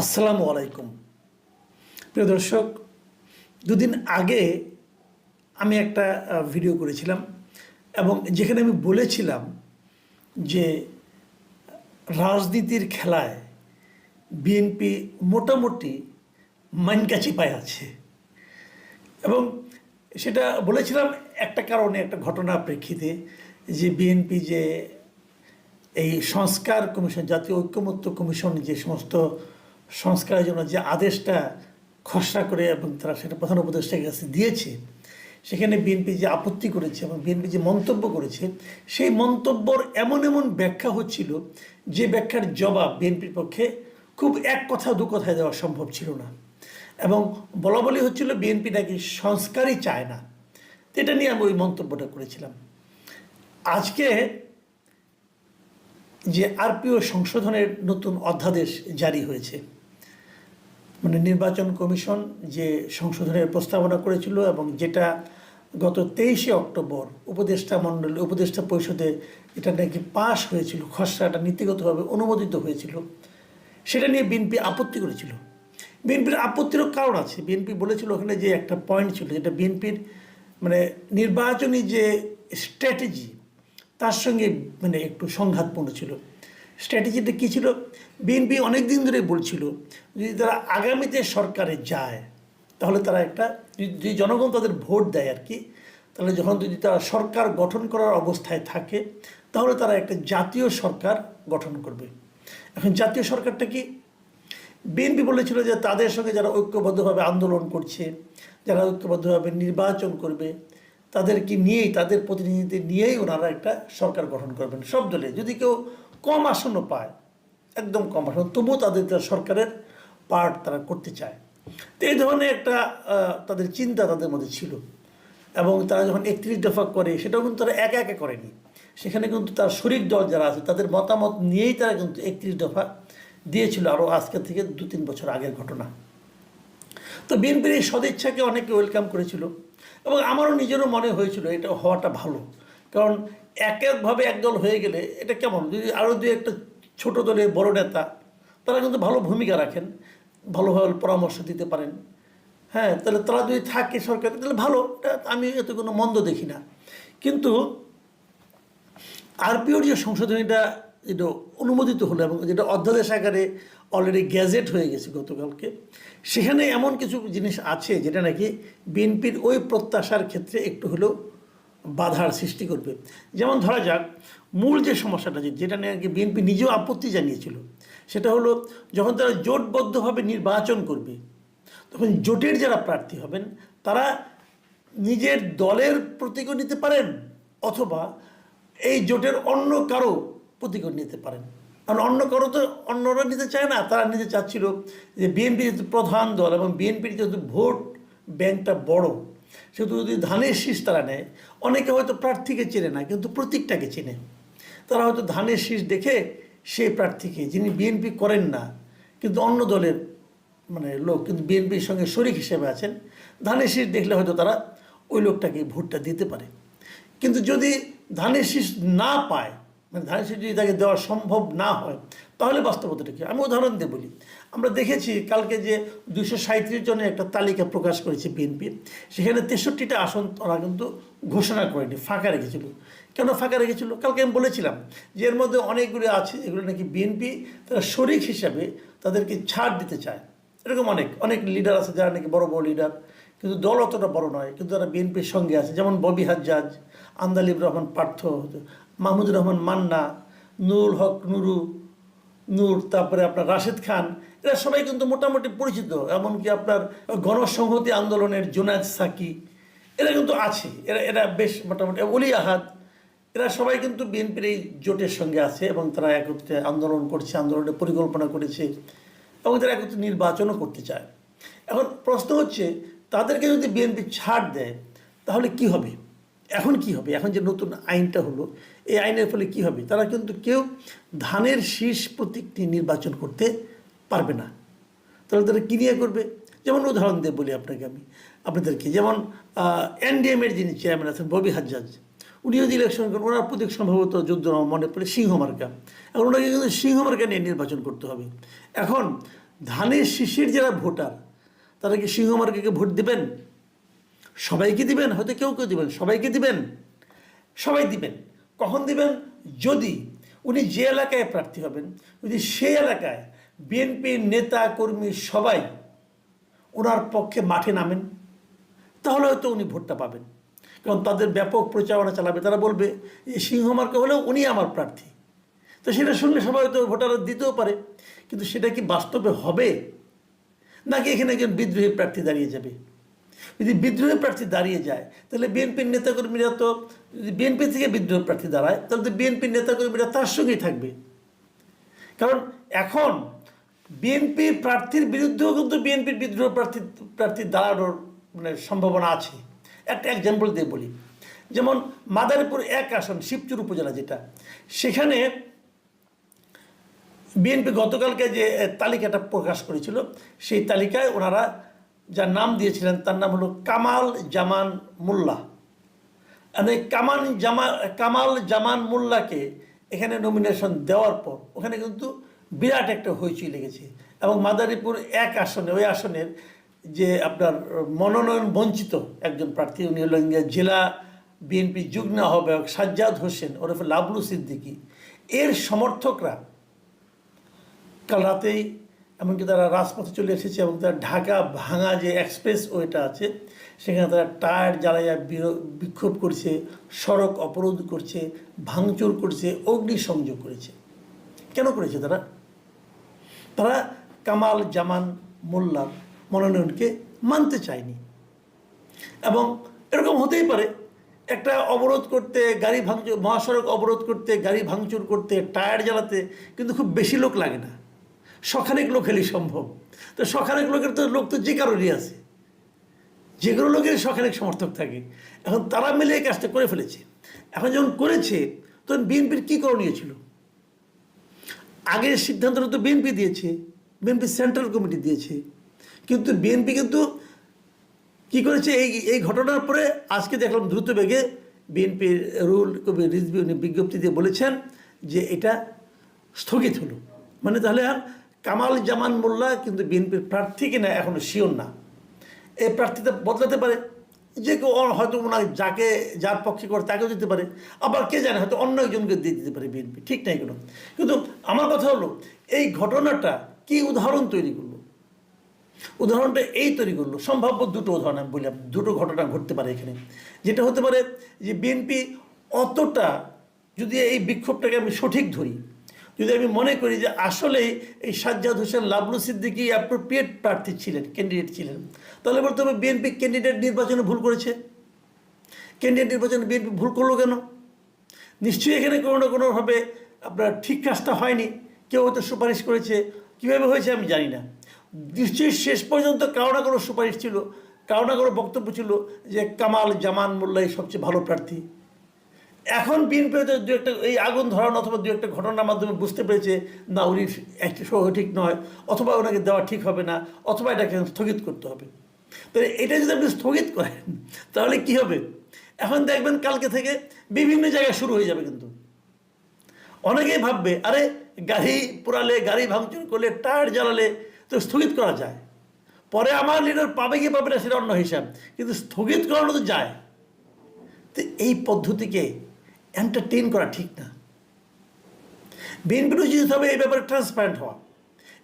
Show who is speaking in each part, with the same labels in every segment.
Speaker 1: আসসালামু আলাইকুম। প্রিয় দর্শক, দুদিন আগে আমি একটা ভিডিও করেছিলাম এবং যেখানে আমি বলেছিলাম যে রাজনীতির খেলায় বিএনপি মোটামুটি মাইনকাছি পায় আছে এবং সেটা বলেছিলাম একটা কারণে, একটা ঘটনার প্রেক্ষিতে যে বিএনপি যে এই সংস্কার কমিশন, জাতীয় ঐক্যমত্য কমিশন যে সমস্ত সংস্কারের জন্য যে আদেশটা খসড়া করে এবং তারা সেটা প্রধান উপদেষ্টার কাছে দিয়েছে, সেখানে বিএনপি যে আপত্তি করেছে এবং বিএনপি যে মন্তব্য করেছে, সেই মন্তব্যর এমন এমন ব্যাখ্যা হচ্ছিল যে ব্যাখ্যার জবাব বিএনপির পক্ষে খুব এক কথা দু কথায় দেওয়া সম্ভব ছিল না। এবং বলা বলি হচ্ছিল বিএনপি নাকি সংস্কারই চায় না। এটা নিয়ে আমি ওই মন্তব্যটা করেছিলাম। আজকে যে আরপিও সংশোধনের নতুন অধ্যাদেশ জারি হয়েছে মানে নির্বাচন কমিশন যে সংশোধনের প্রস্তাবনা করেছিল এবং যেটা গত তেইশে অক্টোবর উপদেষ্টা মণ্ডলী, উপদেষ্টা পরিষদে এটা নাকি পাশ হয়েছিল, খসড়াটা নীতিগতভাবে অনুমোদিত হয়েছিল, সেটা নিয়ে বিএনপি আপত্তি করেছিল। বিএনপির আপত্তিরও কারণ আছে। বিএনপি বলেছিল ওখানে যে একটা পয়েন্ট ছিল, যেটা বিএনপির মানে নির্বাচনী যে স্ট্র্যাটেজি তার সঙ্গে মানে একটু সংঘাতপূর্ণ ছিল। স্ট্র্যাটেজিটা কী ছিল? বিএনপি অনেক দিন ধরে বলছিল, যদি তারা আগামীতে সরকারে যায়, তাহলে তারা একটা যদি জনগণ তাদের ভোট দেয় আর কি, তাহলে যখন যদি তারা সরকার গঠন করার অবস্থায় থাকে, তাহলে তারা একটা জাতীয় সরকার গঠন করবে। এখন জাতীয় সরকারটা কি? বিএনপি বলেছিল যে তাদের সঙ্গে যারা ঐক্যবদ্ধভাবে আন্দোলন করছে, যারা ঐক্যবদ্ধভাবে নির্বাচন করবে, তাদেরকে নিয়েই, তাদের প্রতিনিধিদের নিয়েই ওনারা একটা সরকার গঠন করবেন, সব দলে। যদি কেউ কম আসন্ন পায়, একদম কম আসন। তবুও তাদের সরকারের পার্ট তারা করতে চায়। তো এই ধরনের একটা তাদের চিন্তা তাদের মধ্যে ছিল। এবং তারা যখন একত্রিশ দফা করে, সেটাও কিন্তু তারা একা একা করেনি। সেখানে কিন্তু তার শরিক দল যারা আছে, তাদের মতামত নিয়েই তারা কিন্তু একত্রিশ দফা দিয়েছিল আরও আজকে থেকে দু তিন বছর আগের ঘটনা। তো বিএনপির এই সদিচ্ছাকে অনেকে ওয়েলকাম করেছিল। এবং আমারও নিজেরও মনে হয়েছিল এটা হওয়াটা ভালো। কারণ এক একভাবে একদল হয়ে গেলে এটা কেমন? যদি আরও দু একটা ছোট দলের বড় নেতা, তারা কিন্তু ভালো ভূমিকা রাখেন ভালোভাবে পরামর্শ দিতে পারেন। হ্যাঁ তাহলে তারা যদি থাকে সরকার, তাহলে ভালো। আমি এতে কোনো মন্দ দেখি না। কিন্তু আরপিওর যে সংশোধনীটা যেটা অনুমোদিত হলো এবং যেটা অধ্যাদেশ আকারে অলরেডি গ্যাজেট হয়ে গেছে গতকালকে, সেখানে এমন কিছু জিনিস আছে যেটা নাকি বিএনপির ওই প্রত্যাশার ক্ষেত্রে একটু হলেও বাধার সৃষ্টি করবে। যেমন ধরা যাক, মূল যে সমস্যাটা যেটা নিয়ে আর কি বিএনপি নিজেও আপত্তি জানিয়েছিল, সেটা হলো যখন তারা জোটবদ্ধভাবে নির্বাচন করবে, তখন জোটের যারা প্রার্থী হবেন, তারা নিজের দলের প্রতীকও নিতে পারেন অথবা এই জোটের অন্য কারও প্রতীকও নিতে পারেন। কারণ অন্য কারও তো অন্যরা নিতে চায় না, তারা নিতে চাচ্ছিল যে বিএনপি যেহেতু প্রধান দল এবং বিএনপির যেহেতু ভোট ব্যাংকটা বড় সেহেতু যদি ধানের শীষ তারা নেয়, অনেকে হয়তো প্রার্থীকে চেনে না, কিন্তু প্রতীকটাকে চেনে। তারা হয়তো ধানের শীষ দেখে সেই প্রার্থীকে, যিনি বিএনপি করেন না, কিন্তু অন্য দলের মানে লোক, কিন্তু বিএনপির সঙ্গে শরিক হিসেবে আছেন, ধানের শীষ দেখলে হয়তো তারা ওই লোকটাকে ভোটটা দিতে পারে। কিন্তু যদি ধানের শীষ না পায় মানে ধানের শীষ যদি তাকে দেওয়া সম্ভব না হয়, তাহলে বাস্তবতাটা কি? আমি উদাহরণ দিয়ে বলি। আমরা দেখেছি কালকে যে দুশো সাঁত্রিশ জনের একটা তালিকা প্রকাশ করেছে বিএনপি, সেখানে তেষট্টিটা আসন ওরা কিন্তু ঘোষণা করেনি, ফাঁকা রেখেছিল। কেন ফাঁকা রেখেছিল? কালকে আমি বলেছিলাম যে এর মধ্যে অনেকগুলো আছে, এগুলো নাকি বিএনপি তারা শরিক হিসাবে তাদেরকে ছাড় দিতে চায়। এরকম অনেক অনেক লিডার আছে যারা নাকি বড় বড় লিডার কিন্তু দল অতটা বড় নয়, কিন্তু তারা বিএনপির সঙ্গে আছে, যেমন ববি হাজ্জাজ, আন্দালিব রহমান পার্থ মাহমুদুর রহমান মান্না, নুরুল হক নুরু, নূর, তারপরে আপনার রাশেদ খান, এরা সবাই কিন্তু মোটামুটি পরিচিত, এমনকি আপনার গণসংহতি আন্দোলনের জোনায়দ সাকি, এরা কিন্তু আছে, এরা এরা বেশ মোটামুটি, অলি আহাদ, এরা সবাই কিন্তু বিএনপির এই জোটের সঙ্গে আছে এবং তারা একত্রে আন্দোলন করছে, আন্দোলনের পরিকল্পনা করেছে এবং তারা একত্রে নির্বাচনও করতে চায়। এখন প্রশ্ন হচ্ছে, তাদেরকে যদি বিএনপি ছাড় দেয়, তাহলে কি হবে? এখন কি হবে? এখন যে নতুন আইনটা হলো, এই আইনের ফলে কি হবে? তারা কিন্তু কেউ ধানের শীষ প্রতীকটি নির্বাচন করতে পারবে না। তাহলে তারা কী নিয়ে করবে? যেমন উদাহরণ দিয়ে বলি আপনাকে আমি। আপনাদেরকে যেমন এনডিএমের যিনি চেয়ারম্যান আছেন ববি হাজ্জাজ উনি যদি ইলেকশন করেন, ওনার প্রতীক সম্ভবত যুদ্ধ মনে পড়ে সিংহ মার্কা। এখন ওনাকে কিন্তু সিংহ মার্কা নিয়ে নির্বাচন করতে হবে। এখন ধানের শীষের যারা ভোটার, তারা কি সিংহমার্গকে ভোট দিবেন? সবাইকে দিবেন? হয়তো কেউ কেউ দিবেন। সবাইকে দিবেন? সবাই দিবেন। কখন দিবেন? যদি উনি যে এলাকায় প্রার্থী হবেন, যদি সেই এলাকায় বিএনপির নেতা, কর্মী সবাই ওনার পক্ষে মাঠে নামেন, তাহলে হয়তো উনি ভোটটা পাবেন। কারণ তাদের ব্যাপক প্রচারণা চালাবে। তারা বলবে যে সিংহমার্কা হলেও উনি আমার প্রার্থী। তো সেটা শুনলে সবাই হয়তো ভোটার দিতেও পারে। কিন্তু সেটা কি বাস্তবে হবে? নাকি এখানে একজন বিদ্রোহী প্রার্থী দাঁড়িয়ে যাবে? যদি বিদ্রোহী প্রার্থী দাঁড়িয়ে যায়, তাহলে বিএনপির নেতাকর্মীরা তো, যদি বিএনপি থেকে বিদ্রোহী প্রার্থী দাঁড়ায়, তাহলে তো বিএনপির নেতাকর্মীরা তার সঙ্গেই থাকবে। কারণ এখন বিএনপির প্রার্থীর বিরুদ্ধেও কিন্তু বিএনপির বিদ্রোহ প্রার্থী প্রার্থী দাঁড়ানোর মানে সম্ভাবনা আছে। একটা এক্সাম্পল দিয়ে বলি। যেমন মাদারীপুর এক আসন, শিবচুর উপজেলা যেটা, সেখানে বিএনপি গতকালকে যে তালিকাটা প্রকাশ করেছিল, সেই তালিকায় ওনারা যার নাম দিয়েছিলেন, তার নাম হলো কামাল জামান মোল্লা। মানে কামান জামা কামাল জামান মোল্লাকে এখানে নমিনেশন দেওয়ার পর ওখানে কিন্তু বিরাট একটা হইচই লেগেছে। এবং মাদারীপুর এক আসনে, ওই আসনের যে আপনার মনোনয়ন বঞ্চিত একজন প্রার্থী, উনি হলেন জেলা বিএনপি যুগ্ম আহ্বায়ক সাজ্জাদ হোসেন ওরফে লাবলু সিদ্দিকী। এর সমর্থকরা কাল রাতেই এমনকি তারা রাজপথে চলে এসেছে এবং তারা ঢাকা ভাঙা যে এক্সপ্রেস ওয়েটা আছে, সেখানে তারা টায়ার জ্বালাইয়া বিক্ষোভ করছে, সড়ক অবরোধ করছে, ভাঙচুর করছে, অগ্নিসংযোগ করেছে। কেন করেছে তারা? তারা কামাল জামান মোল্লার মনোনয়নকে মানতে চায়নি। এবং এরকম হতেই পারে, একটা অবরোধ করতে, গাড়ি ভাঙচুর, মহাসড়ক অবরোধ করতে, গাড়ি ভাঙচুর করতে, টায়ার জ্বালাতে কিন্তু খুব বেশি লোক লাগে না। শখানেক লোক হলেই সম্ভব। তো শখানেক লোকের তো লোক তো যে কারণই আছে। যে কোনো লোকের শখানেক সমর্থক থাকে। এখন তারা মিলে এই কাজটা করে ফেলেছে। এখন যখন করেছে, তখন বিএনপির কী করণীয় ছিল? আগের সিদ্ধান্তটা তো বিএনপি দিয়েছে, বিএনপি সেন্ট্রাল কমিটি দিয়েছে। কিন্তু বিএনপি কিন্তু কি করেছে? এই এই ঘটনার পরে আজকে দেখলাম দ্রুত বেগে বিএনপির রুল কবি রিজবি উনি বিজ্ঞপ্তি দিয়ে বলেছেন যে এটা স্থগিত হলো। মানে তাহলে আর কামাল জামান মোল্লা কিন্তু বিএনপির প্রার্থী কিনা এখনও শিওর না। এই প্রার্থীটা বদলাতে পারে। যে কেউ হয়তো ওনার যাকে, যার পক্ষে করে তাকেও দিতে পারে। আবার কে জানে, হয়তো অন্য একজনকে দিয়ে দিতে পারে বিএনপি। ঠিক নাই কোনো। কিন্তু আমার কথা হলো, এই ঘটনাটা কি উদাহরণ তৈরি করল? উদাহরণটা এই তৈরি করল। সম্ভাব্য দুটো উদাহরণ আমি বললাম দুটো ঘটনা ঘটতে পারে এখানে। যেটা হতে পারে যে বিএনপি অতটা যদি এই বিক্ষোভটাকে আমি সঠিক ধরি যদি আমি মনে করি যে আসলে এই সাজ্জাদ হোসেন লাবলু সিদ্দিকি অ্যাপ্রোপ্রিয়েট প্রার্থী ছিলেন ক্যান্ডিডেট ছিলেন, তাহলে হবে বিএনপি ক্যান্ডিডেট নির্বাচনে ভুল করেছে। ক্যান্ডিডেট নির্বাচনে বিএনপি ভুল করল কেন? নিশ্চয়ই এখানে কোনো না কোনোভাবে আপনার ঠিক কাজটা হয়নি। কেউ হয়তো সুপারিশ করেছে। কীভাবে হয়েছে আমি জানি না। নিশ্চয়ই শেষ পর্যন্ত কারও না কোনো সুপারিশ ছিল, কারও না কোনো বক্তব্য ছিল যে কামাল জামান মোল্লাই সবচেয়ে ভালো প্রার্থী। এখন বিএনপি হয়তো দু একটা এই আগুন ধরানো অথবা দু একটা ঘটনার মাধ্যমে বুঝতে পেরেছে না উনি একটি সহ ঠিক নয়, অথবা ওনাকে দেওয়া ঠিক হবে না, অথবা এটাকে স্থগিত করতে হবে। তাহলে এটা যদি আপনি স্থগিত করেন, তাহলে কি হবে? এখন দেখবেন কালকে থেকে বিভিন্ন জায়গায় শুরু হয়ে যাবে কিন্তু। অনেকেই ভাববে, আরে গাড়ি পোড়ালে, গাড়ি ভাঙচুর করলে, টায়ার জ্বালালে তো স্থগিত করা যায়। পরে আমার লিডার পাবে কি পাবে না সেটা অন্য হিসাব, কিন্তু স্থগিত করানো তো যায়। তো এই পদ্ধতিকে এন্টারটেইন করা ঠিক না। বিএনপির উচিত হবে এই ব্যাপারে ট্রান্সপারেন্ট হওয়া।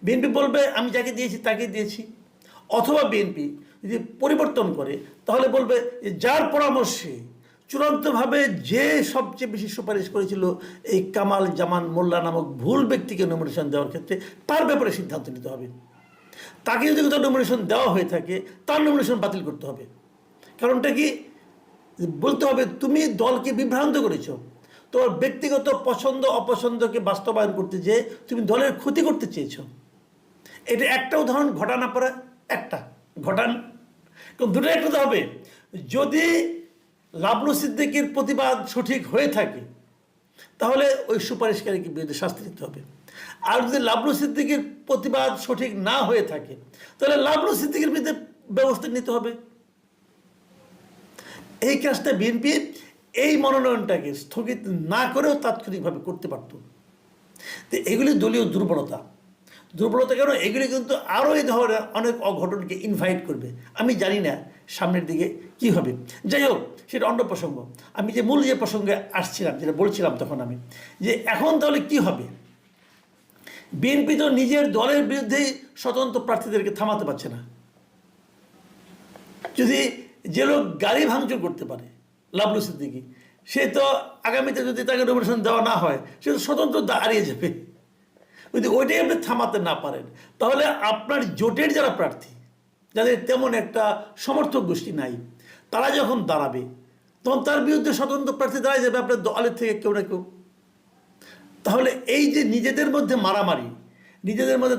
Speaker 1: বিএনপি বলবে, আমি যাকে দিয়েছি তাকে দিয়েছি। অথবা বিএনপি যদি পরিবর্তন করে, তাহলে বলবে যার পরামর্শে চূড়ান্তভাবে যে সবচেয়ে বেশি সুপারিশ করেছিল এই কামাল জামান মোল্লা নামক ভুল ব্যক্তিকে নমিনেশন দেওয়ার ক্ষেত্রে, তার ব্যাপারে সিদ্ধান্ত নিতে হবে। তাকে যদি কোথাও নমিনেশন দেওয়া হয়ে থাকে, তার নমিনেশন বাতিল করতে হবে। কারণটা কি? বলতে হবে, তুমি দলকে বিভ্রান্ত করেছ। তোমার ব্যক্তিগত পছন্দ, অপছন্দকে বাস্তবায়ন করতে যেয়ে তুমি দলের ক্ষতি করতে চেয়েছো। এটা একটা উদাহরণ ঘটানা পরে একটা, ঘটান। কারণ দুটো একটা হবে। যদি লাবলু সিদ্দিকির প্রতিবাদ সঠিক হয়ে থাকে, তাহলে ওই সুপারিশকারীকে বিরুদ্ধে শাস্তি দিতে হবে। আর যদি লাবলু সিদ্দিকির প্রতিবাদ সঠিক না হয়ে থাকে, তাহলে লাবলু সিদ্দিকির বিরুদ্ধে ব্যবস্থা নিতে হবে। এই কাজটা বিএনপি এই মনোনয়নটাকে স্থগিত না করেও তাৎক্ষণিকভাবে করতে পারত। তো এগুলি দলীয় দুর্বলতা। দুর্বলতা কেন? এগুলি কিন্তু আরও এই ধরনের অনেক অঘটনকে ইনভাইট করবে। আমি জানি না সামনের দিকে কি হবে। যাই হোক, সেটা অন্য প্রসঙ্গ। আমি যে মূল যে প্রসঙ্গে আসছিলাম, যেটা বলছিলাম তখন আমি, যে এখন তাহলে কি হবে? বিএনপি তো নিজের দলের বিরুদ্ধেই স্বতন্ত্র প্রার্থীদেরকে থামাতে পারছে না। যদি যে লোক গাড়ি ভাঙচুর করতে পারে লাভলু সিদ্দিকি, সে তো আগামীতে যদি তাকে নমিনেশন দেওয়া না হয়, সে তো স্বতন্ত্র দাঁড়িয়ে যাবে। যদি ওইটাই আপনি থামাতে না পারেন, তাহলে আপনার জোটের যারা প্রার্থী, যাদের তেমন একটা সমর্থক গোষ্ঠী নাই, তারা যখন দাঁড়াবে, তখন তার বিরুদ্ধে স্বতন্ত্র প্রার্থী দাঁড়ায় যাবে আপনার দলের থেকে কেউ না কেউ। তাহলে এই যে নিজেদের মধ্যে মারামারি, নিজেদের মধ্যে